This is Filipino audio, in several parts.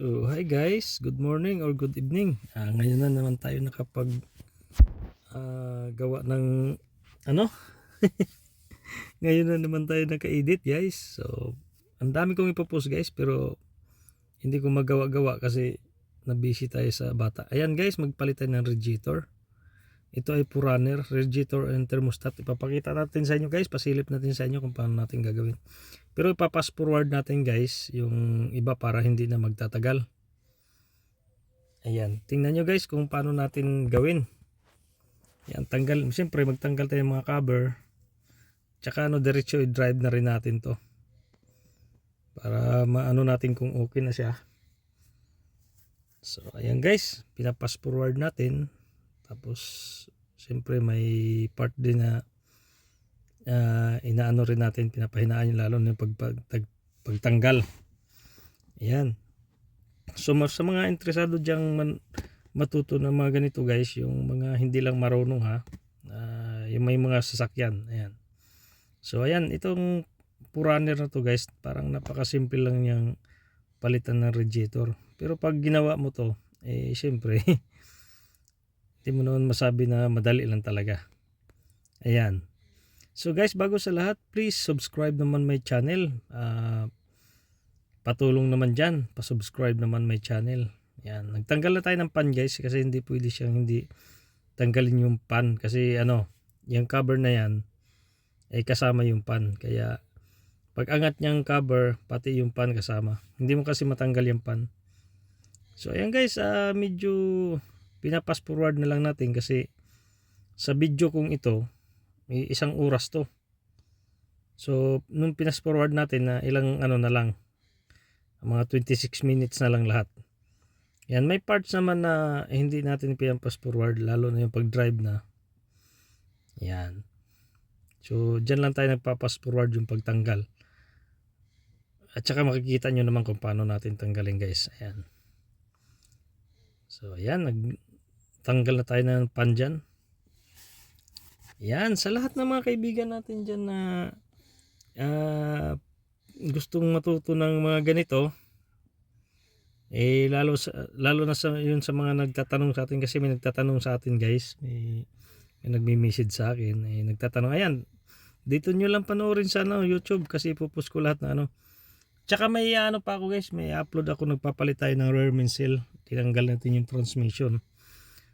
So, hi guys, good morning or good evening. Ah, ngayon na naman tayo nakapag ah, gawa ng ano? ngayon na naman tayo naka-edit guys. So, ang dami kong ipopost guys pero hindi ko magawa-gawa kasi na-busy tayo sa bata. Ayan guys, magpalit tayo ng radiator. Ito ay Puraner, radiator and thermostat. Ipapakita natin sa inyo guys, pasilip natin sa inyo kung paano natin gagawin. Pero ipapass forward natin guys, yung iba para hindi na magtatagal. Ayan, tingnan nyo guys kung paano natin gawin. Ayan, tanggal, siyempre magtanggal tayo ng mga cover. Tsaka ano, diretso i-drive na rin natin to. Para maano natin kung okay na siya. So, ayan guys, pinapass forward natin. Tapos, siyempre may part din na ah, inaano rin natin, pinapahinaan yung lalo yung pag, pag, pagtanggal. Ayan. So, sa mga interesado diyang man, matuto ng mga ganito guys, yung mga hindi lang marunong ha, ah, yung may mga sasakyan. Ayan. So, ayan, itong Puraner na to guys, parang napakasimple lang niyang palitan ng radiator. Pero pag ginawa mo to, eh, syempre, hindi mo naman masabi na madali lang talaga. Ayan. So guys, bago sa lahat, please subscribe naman my channel. Ah, patulong naman dyan. Pasubscribe naman my channel. Yan. Nagtanggal na tayo ng pan guys kasi hindi pwede siyang hindi tanggalin yung pan. Kasi ano, yung cover na yan ay kasama yung pan. Kaya pag angat niyang cover, pati yung pan kasama. Hindi mo kasi matanggal yung pan. So ayan guys, ah, medyo pinapass forward na lang natin kasi sa video kong ito, may isang oras to. So, nung pinas forward natin na ilang ano na lang, mga 26 minutes na lang lahat. Yan, may parts naman na hindi natin pinapas forward, lalo na yung pag-drive na. Yan. So, dyan lang tayo nagpapas forward yung pagtanggal. At saka makikita nyo naman kung paano natin tanggalin guys. Ayan. So, ayan. Nagtanggal na tayo ng pan dyan. Yan, sa lahat ng mga kaibigan natin dyan na ah, gustong matuto ng mga ganito, eh lalo sa, lalo na sa yun sa mga nagtatanong sa atin kasi may nagtatanong sa atin guys, may, may nagme-message sa akin, eh nagtatanong, ayan, dito nyo lang panoorin sa ano, YouTube kasi ipopost ko lahat na ano. Tsaka may ano pa ako guys, may upload ako nagpapalit tayo ng rear seal, tinanggal natin yung transmission.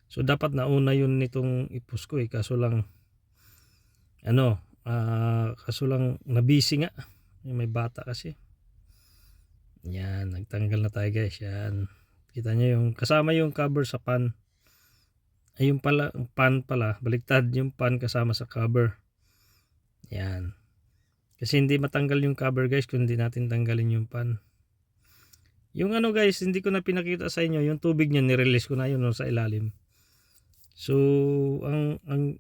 So dapat nauna yun nitong ipost ko eh, kaso lang ano, ah, kaso lang nabisi nga. May bata kasi. Yan, nagtanggal na tayo guys. Yan. Kita nyo yung, kasama yung cover sa pan. Ay yung pala, yung pan pala, baliktad yung pan kasama sa cover. Yan. Kasi hindi matanggal yung cover guys kung hindi natin tanggalin yung pan. Yung ano guys, hindi ko na pinakita sa inyo, yung tubig niya nirelease ko na yun no, sa ilalim. So, ang, ang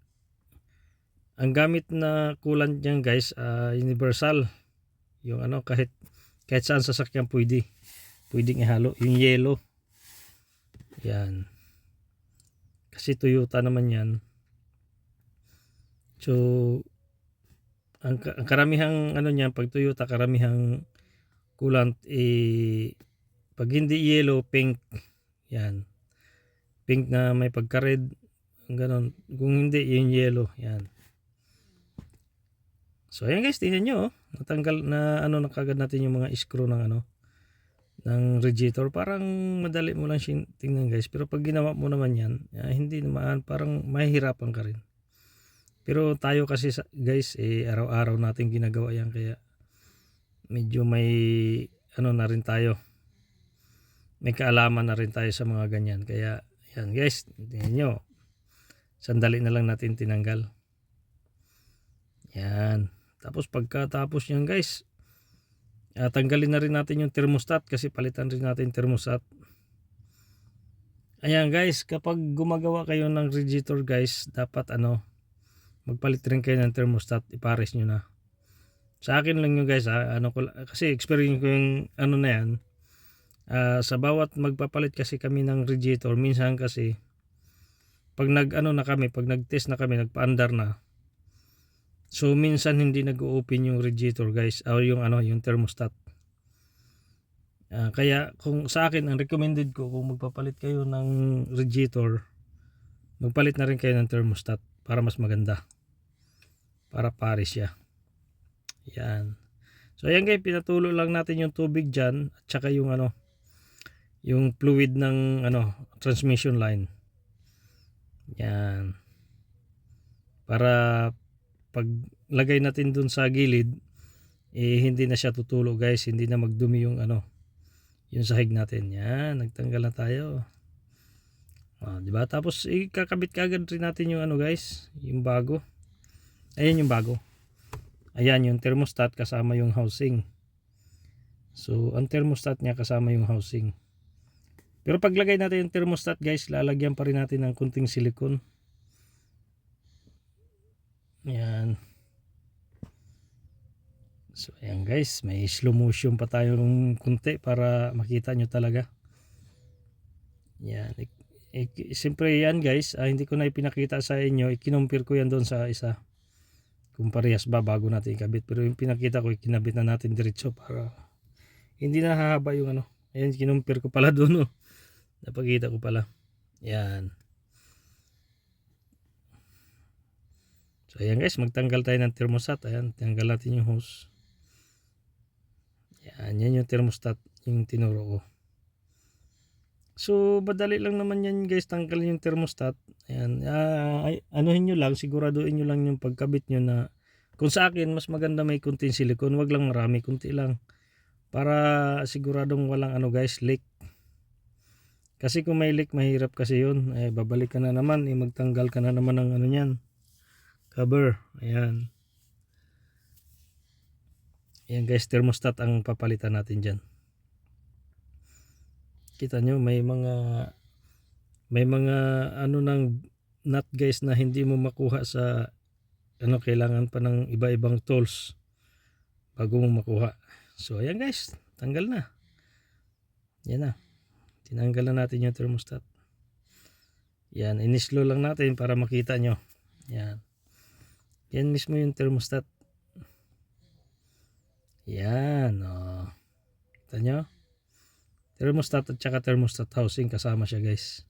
ang gamit na coolant niyan guys, ah, universal. Yung ano kahit kahit saan sasakyan pwede. Pwedeng ihalo yung yellow. Yan. Kasi Toyota naman 'yan. So ang, ang karamihang ano niyan pag Toyota karamihang coolant eh pag hindi yellow, pink. Yan. Pink na may pagka-red, ganon. Kung hindi, yung yellow. Yan. So ayan guys, tingnan nyo. oh. Natanggal na ano na kagad natin yung mga screw ng ano ng radiator. Parang madali mo lang siya tingnan guys. Pero pag ginawa mo naman yan, ah, hindi naman parang mahihirapan ka rin. Pero tayo kasi guys, eh, araw-araw natin ginagawa yan kaya medyo may ano na rin tayo. May kaalaman na rin tayo sa mga ganyan. Kaya yan guys, tingnan nyo. Sandali na lang natin tinanggal. Yan. Tapos pagkatapos yan guys, ah, tanggalin na rin natin yung thermostat kasi palitan rin natin thermostat. Ayan guys, kapag gumagawa kayo ng radiator guys, dapat ano, magpalit rin kayo ng thermostat, ipares nyo na. Sa akin lang yun guys, ha, ano ko, kasi experience ko yung ano na yan. Ah, sa bawat magpapalit kasi kami ng radiator, minsan kasi, pag nag ano na kami, pag nag-test na kami, nagpa-andar na, So minsan hindi nag-open yung radiator guys, o yung ano, yung thermostat. Ah, kaya kung sa akin ang recommended ko kung magpapalit kayo ng radiator, magpalit na rin kayo ng thermostat para mas maganda. Para pares siya. Yan. So ayan guys, pinatulo lang natin yung tubig diyan at saka yung ano yung fluid ng ano transmission line. Yan. Para pag lagay natin dun sa gilid eh hindi na siya tutulo guys, hindi na magdumi yung ano yung sahig natin. Yan, nagtanggal na tayo. Ah, di ba? Tapos ikakabit kagad rin natin yung ano guys, yung bago. Ayan yung bago. Ayan yung thermostat kasama yung housing. So, ang thermostat niya kasama yung housing. Pero paglagay natin yung thermostat guys, lalagyan pa rin natin ng kunting silikon. Ayan. So, ayan guys, may slow motion pa tayo ng kunti para makita nyo talaga. Yan. Ik, ik, siyempre yan guys, ah, hindi ko na ipinakita sa inyo, ikinumpir ko yan doon sa isa. Kung parehas ba bago natin ikabit. Pero yung pinakita ko, ikinabit na natin diretso para hindi na hahaba yung ano. Ayan, kinumpir ko pala doon. Oh. Napakita ko pala. Yan. So ayan guys, magtanggal tayo ng thermostat. Ayan, tanggal natin yung hose. Yan, yan yung thermostat yung tinuro ko. So, madali lang naman yan guys, tanggalin yung thermostat. Ayan, ah, ay, anuhin nyo lang, siguraduhin nyo lang yung pagkabit nyo na kung sa akin, mas maganda may kunting silikon, wag lang marami, kunti lang. Para siguradong walang ano guys, leak. Kasi kung may leak, mahirap kasi yun. Eh, babalik ka na naman, eh, magtanggal ka na naman ng ano yan. Cover. Ayan. Ayan guys, thermostat ang papalitan natin dyan. Kita nyo, may mga may mga ano ng nut guys na hindi mo makuha sa ano kailangan pa ng iba-ibang tools bago mo makuha. So ayan guys, tanggal na. Yan na. Tinanggal na natin yung thermostat. Yan, inislo lang natin para makita nyo. Yan. Yan mismo yung thermostat. Yan, oh. Kita nyo? Thermostat at saka thermostat housing kasama siya guys.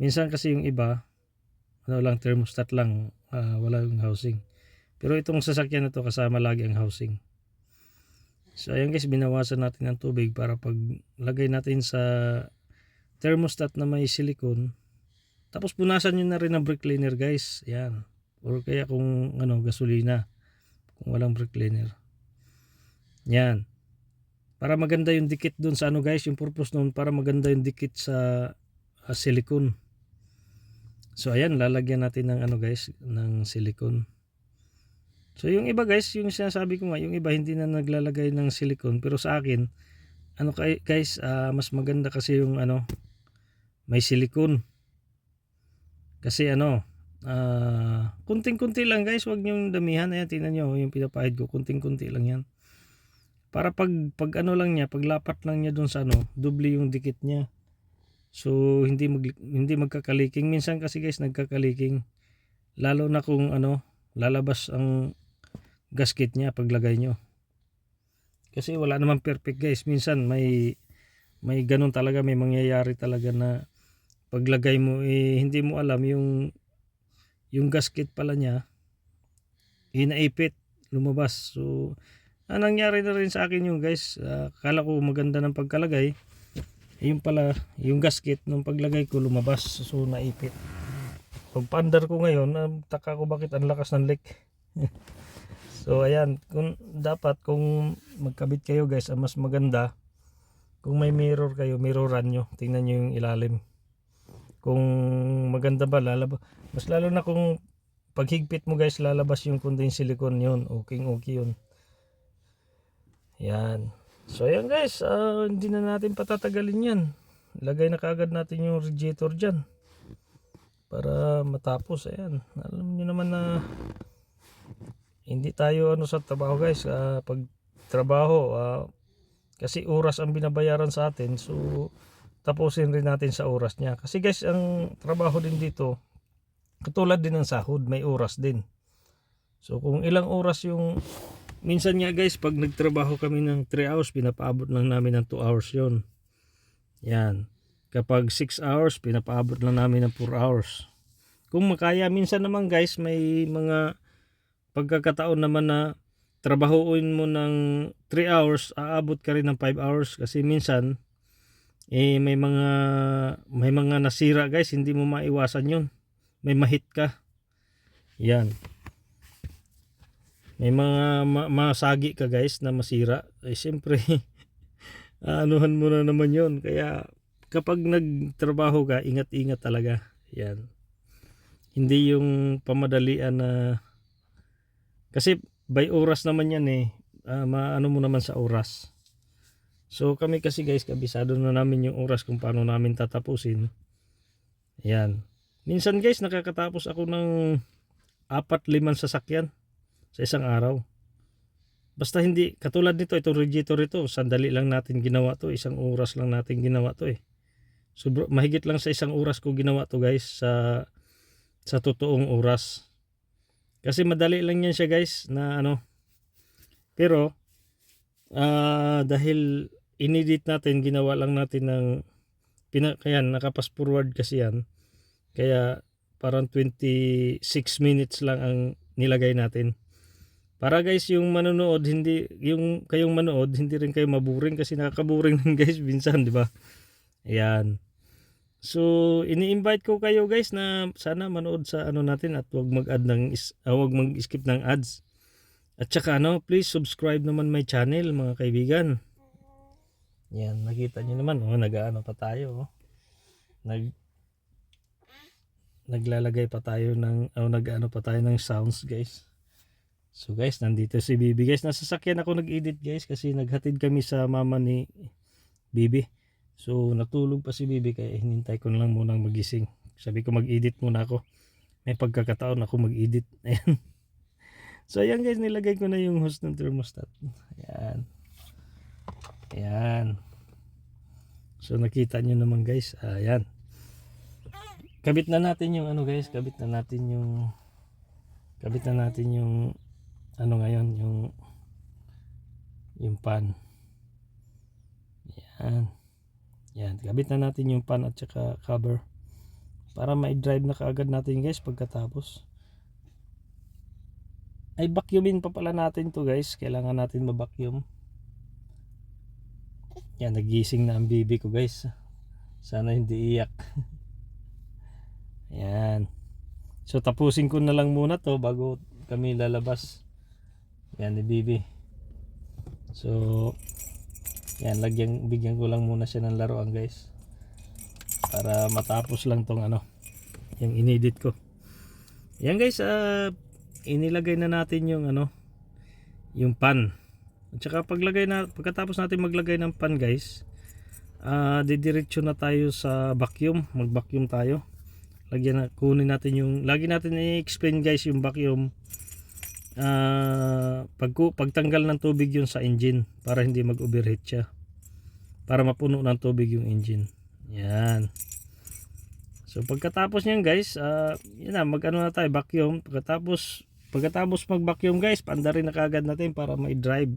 Minsan kasi yung iba, ano lang thermostat lang, ah, wala yung housing. Pero itong sasakyan na to kasama lagi ang housing. So ayan guys, binawasan natin ang tubig para pag lagay natin sa thermostat na may silicone, tapos punasan nyo na rin ng brake cleaner guys. Yan. Or kaya kung ano, gasolina. Kung walang brake cleaner. Yan. Para maganda yung dikit dun sa ano guys, yung purpose nun para maganda yung dikit sa uh, silicone. So ayan, lalagyan natin ng ano guys, ng silicone. So yung iba guys, yung sinasabi ko nga, yung iba hindi na naglalagay ng silicone pero sa akin, ano kay guys, ah, mas maganda kasi yung ano, may silicone. Kasi ano, ah, kunting-kunti lang guys, wag niyong damihan. Ayan, tingnan niyo yung pinapahid ko, kunting-kunti lang yan. Para pag, pag ano lang niya, pag lapat lang niya doon sa ano, doble yung dikit niya. So, hindi mag, hindi magkakaliking. Minsan kasi guys, nagkakaliking. Lalo na kung ano, lalabas ang gasket niya paglagay nyo. Kasi wala naman perfect guys. Minsan may may ganun talaga, may mangyayari talaga na paglagay mo eh hindi mo alam yung yung gasket pala niya. Inaipit lumabas. So ang nangyari na rin sa akin yung guys. Uh, kala ko maganda ng pagkalagay. Yung pala yung gasket nung paglagay ko lumabas. So naipit. Pag pandar ko ngayon taka ko bakit ang lakas ng leak so ayan kung dapat kung magkabit kayo guys ang mas maganda kung may mirror kayo mirroran nyo. Tingnan nyo yung ilalim. Kung maganda ba lalabas mas lalo na kung paghigpit mo guys lalabas yung kundi silicone yun. Okay okay yun. Yan. So ayan guys ah, hindi na natin patatagalin yan. Lagay na kagad natin yung radiator dyan. Para matapos ayan. Alam nyo naman na hindi tayo ano sa trabaho guys ah, pag trabaho ah, kasi oras ang binabayaran sa atin so tapusin rin natin sa oras niya. Kasi guys, ang trabaho din dito, katulad din ng sahod, may oras din. So kung ilang oras yung minsan nga guys, pag nagtrabaho kami ng 3 hours, pinapaabot lang namin ng 2 hours yon Yan. Kapag 6 hours, pinapaabot lang namin ng 4 hours. Kung makaya, minsan naman guys, may mga pagkakataon naman na trabahoin mo ng 3 hours, aabot ka rin ng 5 hours kasi minsan eh may mga may mga nasira guys, hindi mo maiwasan 'yun. May mahit ka. Yan. May mga ma- masagi ka guys na masira. Eh siyempre anuhan mo na naman 'yon. Kaya kapag nagtrabaho ka, ingat-ingat talaga. Yan. Hindi yung pamadalian na kasi by oras naman yan eh. Ah, maano mo naman sa oras. So kami kasi guys, kabisado na namin yung oras kung paano namin tatapusin. Yan. Minsan guys, nakakatapos ako ng apat limang sasakyan sa isang araw. Basta hindi, katulad nito, itong radiator ito, sandali lang natin ginawa to, isang oras lang natin ginawa to eh. Sobra, mahigit lang sa isang oras ko ginawa to guys sa sa totoong oras. Kasi madali lang yan siya guys na ano. Pero ah dahil inedit natin, ginawa lang natin ng pina, kaya nakapas forward kasi yan. Kaya parang 26 minutes lang ang nilagay natin. Para guys, yung manonood, hindi yung kayong manood, hindi rin kayo maburing kasi nakakaburing din guys minsan, di ba? Ayan. So, ini-invite ko kayo guys na sana manood sa ano natin at wag mag-add ng is, ah, wag mag-skip ng ads. At saka ano, please subscribe naman my channel mga kaibigan. Yan, nakita niyo naman, oh, nag-ano pa tayo, oh. Nag naglalagay pa tayo ng oh, nag-ano pa tayo ng sounds, guys. So guys, nandito si Bibi guys. Nasa sasakyan ako nag-edit guys kasi naghatid kami sa mama ni Bibi. So natulog pa si Bibi kaya hinintay ko na lang munang magising. Sabi ko mag-edit muna ako. May pagkakataon ako mag-edit. Ayan. So ayan guys, nilagay ko na yung host ng thermostat. Ayan. Ayan. So nakita nyo naman guys. Ayan. Kabit na natin yung ano guys. Kabit na natin yung kabit na natin yung ano ngayon yung yung pan. Yan. Yan, kabit na natin yung pan at saka cover para ma-drive na kaagad natin guys pagkatapos. Ay vacuumin pa pala natin to guys. Kailangan natin ma-vacuum. Yan, nagising na ang bibi ko guys. Sana hindi iyak. Yan. So tapusin ko na lang muna to bago kami lalabas. Yan ni Bibi. So yan lagyan bigyan ko lang muna siya ng laruan guys. Para matapos lang tong ano yung inedit ko. Yan guys, ah inilagay na natin yung ano yung pan. At saka paglagay na pagkatapos natin maglagay ng pan guys, ah didiretso na tayo sa vacuum, mag-vacuum tayo lagyan na kunin natin yung lagi natin i-explain guys yung vacuum ah pag, pagtanggal ng tubig yun sa engine para hindi mag overheat siya. Para mapuno ng tubig yung engine. Yan. So pagkatapos niyan guys ah yun na mag ano na tayo vacuum. Pagkatapos pagkatapos mag vacuum guys paandarin na kagad natin para may drive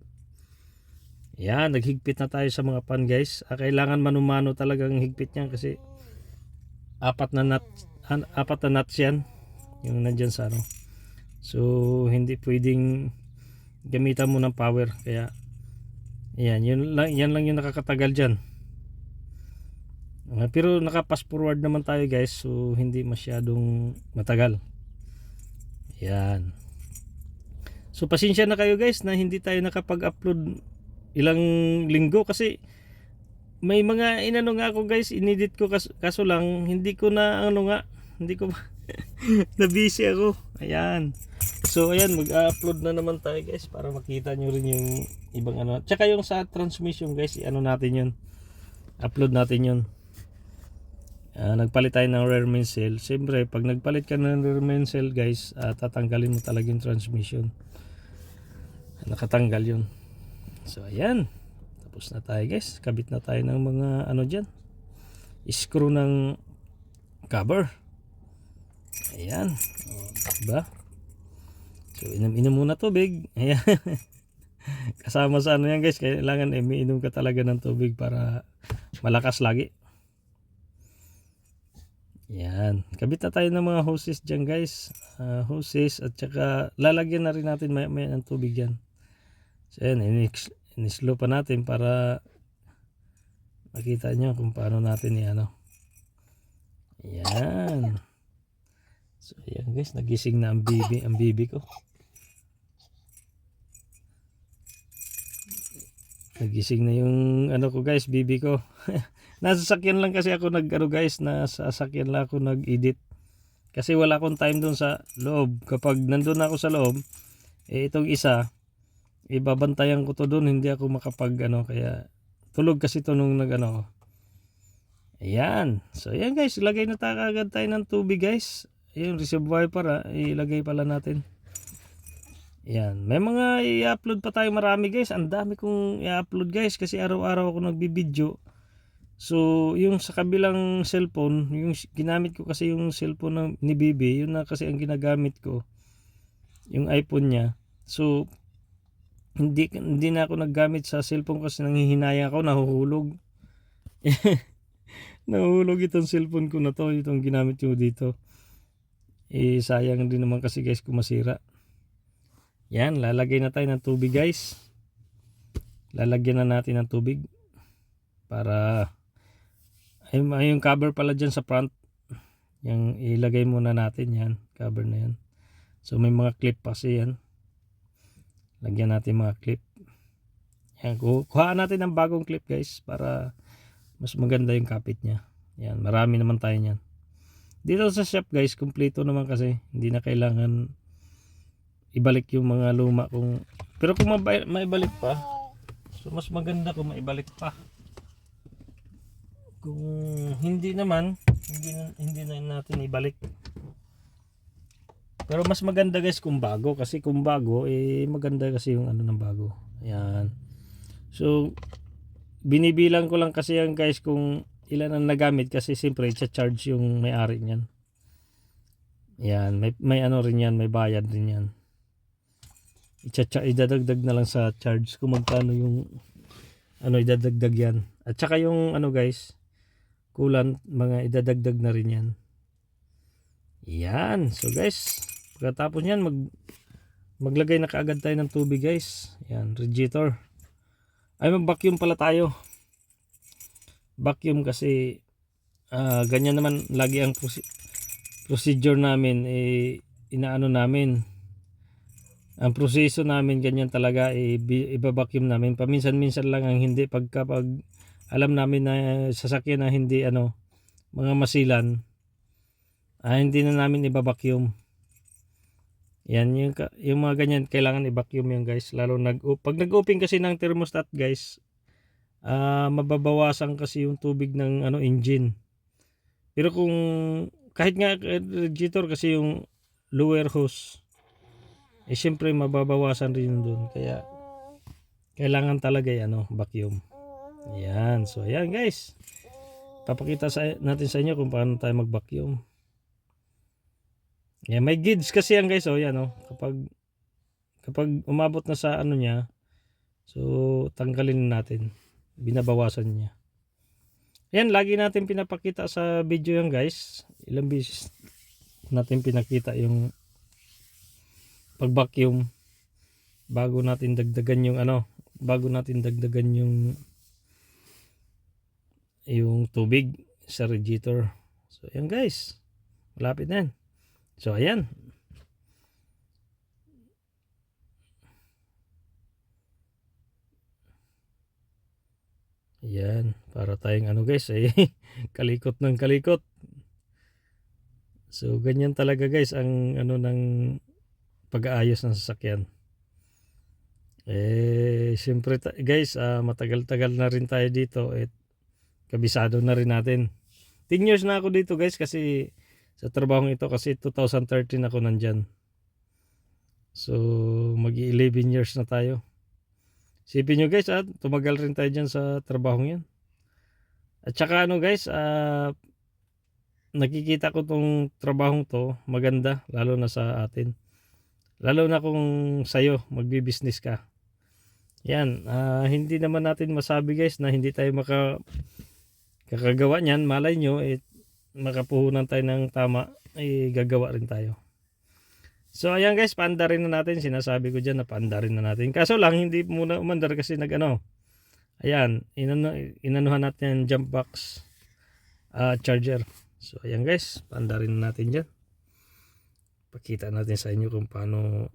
yan naghigpit na tayo sa mga pan guys. Ah, kailangan manumano talagang higpit niyan kasi apat na nut apat na nuts yan yung nandyan sa ano so hindi pwedeng gamitan mo ng power. Kaya yan yun lang, yan lang yung nakakatagal dyan. Ah, pero naka fast forward naman tayo guys. So hindi masyadong matagal. Yan. So pasensya na kayo guys na hindi tayo nakapag-upload ilang linggo kasi may mga inano nga ako guys inedit ko kaso, kaso lang hindi ko na ano nga hindi ko na busy ako. Ayan. So ayan mag-upload na naman tayo guys para makita nyo rin yung ibang ano. Tsaka yung sa transmission guys ano natin yun. Upload natin yun. Ah, nagpalit tayo ng rear main cell. Siyempre pag nagpalit ka ng rear main cell guys ah, tatanggalin mo talaga yung transmission. Nakatanggal yun. So ayan. Tapos na tayo guys. Kabit na tayo ng mga ano dyan. Screw ng cover ayan o, diba so inom inom muna tubig ayan Kasama sa ano yan guys, kailangan eh, umiinom ka talaga ng tubig para malakas lagi. Yan. Kabit na tayo ng mga hoses dyan guys. Ah, hoses at saka lalagyan na rin natin maya maya ng tubig yan. So yan, inis- inislo pa natin para makita nyo kung paano natin i-ano. Yan. So yan guys, nagising na ang bibi, ang bibi ko. Nagising na yung ano ko guys, bibi ko. Nasa sakyan lang kasi ako nag ano guys, nasa sakyan lang ako nag-edit. Kasi wala akong time doon sa loob. Kapag nandun ako sa loob, eh itong isa, ibabantayan ko to doon, hindi ako makapag ano, kaya tulog kasi to nung nag ano. Ayan. So ayan guys, ilagay na tayo agad tayo ng tubig guys. Yung reservoir para, ilagay pala natin. Yan. May mga i-upload pa tayo marami guys. Ang dami kong i-upload guys kasi araw-araw ako nagbibideo. So, yung sa kabilang cellphone, yung ginamit ko kasi yung cellphone ni Bibi, yun na kasi ang ginagamit ko. Yung iPhone niya. So, hindi hindi na ako naggamit sa cellphone kasi nanghihinayang ako, nahuhulog. nahuhulog itong cellphone ko na to, itong ginamit ko dito. Eh, sayang din naman kasi guys kung masira. Yan, lalagay na tayo ng tubig guys. Lalagyan na natin ng tubig para ay yung cover pala dyan sa front. Yung ilagay muna natin yan, cover na yan. So may mga clip kasi yan. Lagyan natin mga clip. Yan, ku- kuhaan natin ng bagong clip guys para mas maganda yung kapit niya. Yan, marami naman tayo niyan. Dito sa shop guys, kumpleto naman kasi. Hindi na kailangan ibalik yung mga luma kung pero kung maibalik pa so mas maganda kung maibalik pa. Kung hindi naman hindi na, hindi na natin ibalik. Pero mas maganda guys kung bago. Kasi kung bago eh maganda kasi yung ano ng bago. Ayan. So binibilang ko lang kasi yan guys kung ilan ang nagamit kasi siyempre charge yung may-ari niyan yan may, may ano rin yan may bayad rin yan Ichacha, idadagdag na lang sa charge kung magkano yung ano idadagdag yan. At saka yung ano guys, kulan mga idadagdag na rin yan. Yan. So guys, pagkatapos yan mag maglagay na kaagad tayo ng tubig guys. Yan, radiator. Ay mag-vacuum pala tayo. Vacuum kasi ah, ganyan naman lagi ang proce- procedure namin eh inaano namin. Ang proseso namin ganyan talaga eh, ibabacuum namin. Paminsan-minsan lang ang hindi pagka pag alam namin na sasakyan na hindi ano mga masilan ah, hindi na namin ibabacuum yan yung, yung mga ganyan kailangan i-vacuum yan guys. Lalo nag pag nag-open kasi ng thermostat guys ah mababawasan kasi yung tubig ng ano engine pero kung kahit nga eh, radiator kasi yung lower hose eh syempre mababawasan rin dun. Kaya kailangan talaga eh, ano, vacuum. Ayan. So ayan guys. Papakita sa, natin sa inyo kung paano tayo mag-vacuum. Yan, may gauge kasi yan guys. Oh, yan oh. Kapag kapag umabot na sa ano niya, so tanggalin na natin. Binabawasan niya. Yan, lagi natin pinapakita sa video yan guys. Ilang beses natin pinakita yung pag vacuum bago natin dagdagan yung ano bago natin dagdagan yung yung tubig sa radiator so ayan guys. Malapit na yan. So ayan ayan para tayong ano guys eh kalikot ng kalikot so ganyan talaga guys ang ano ng pag-aayos ng sasakyan. Eh, siyempre guys, ah, matagal-tagal na rin tayo dito at kabisado na rin natin. 10 years na ako dito guys kasi sa trabaho ito kasi 2013 ako nandyan. So, mag 11 years na tayo. Sipin nyo guys, ah, tumagal rin tayo dyan sa trabaho yan. At saka ano guys, ah, nakikita ko tong trabahong to maganda lalo na sa atin. Lalo na kung sa'yo, magbi-business ka. Yan, ah, hindi naman natin masabi guys na hindi tayo maka kakagawa niyan. Malay nyo, eh, makapuhunan tayo ng tama, eh, gagawa rin tayo. So ayan guys, paanda rin na natin. Sinasabi ko dyan na paanda rin na natin. Kaso lang, hindi muna umandar kasi nag ano. Ayan, inano, inanuhan natin yung jump box ah, charger. So ayan guys, paanda rin na natin dyan. Pakita natin sa inyo kung paano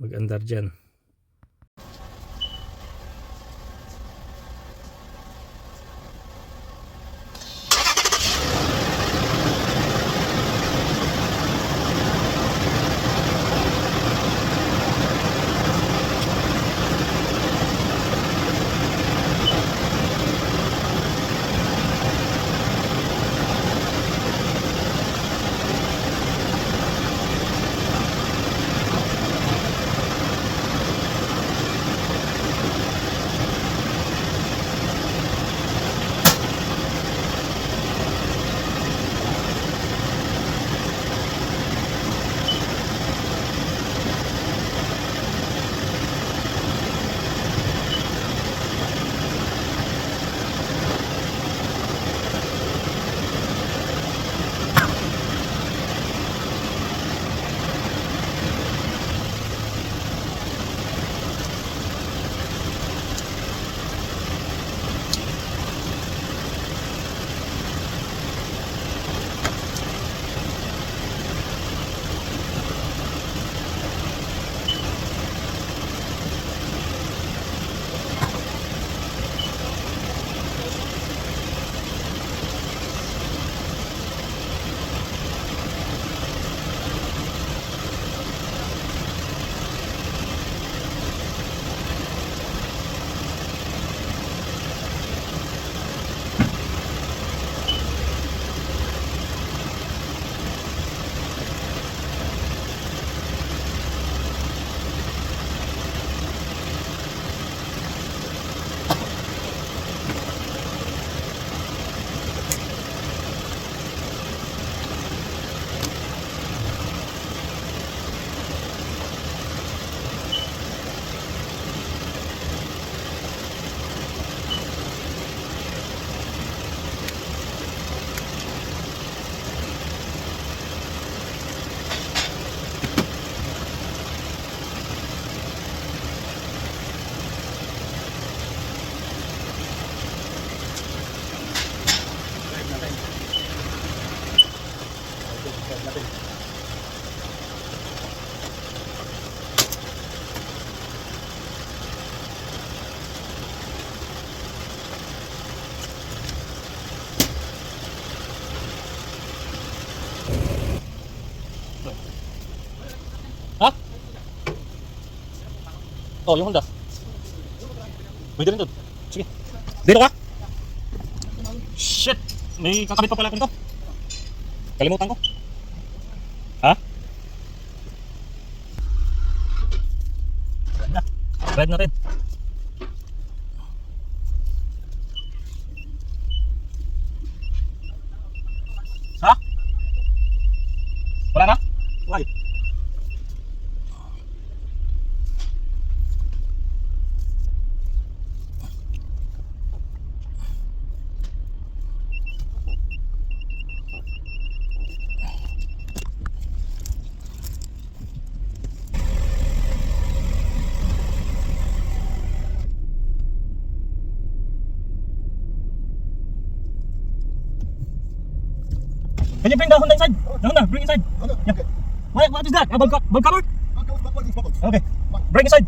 mag-andar dyan. Oh, yung Honda. Pwede rin doon. Sige. Dito ka. Shit! May kakabit pa pala ako nito. Kalimutan ko. Ha? Ride na. Ride na rin. that. Now, bulk, bulk cover. Okay. Break aside.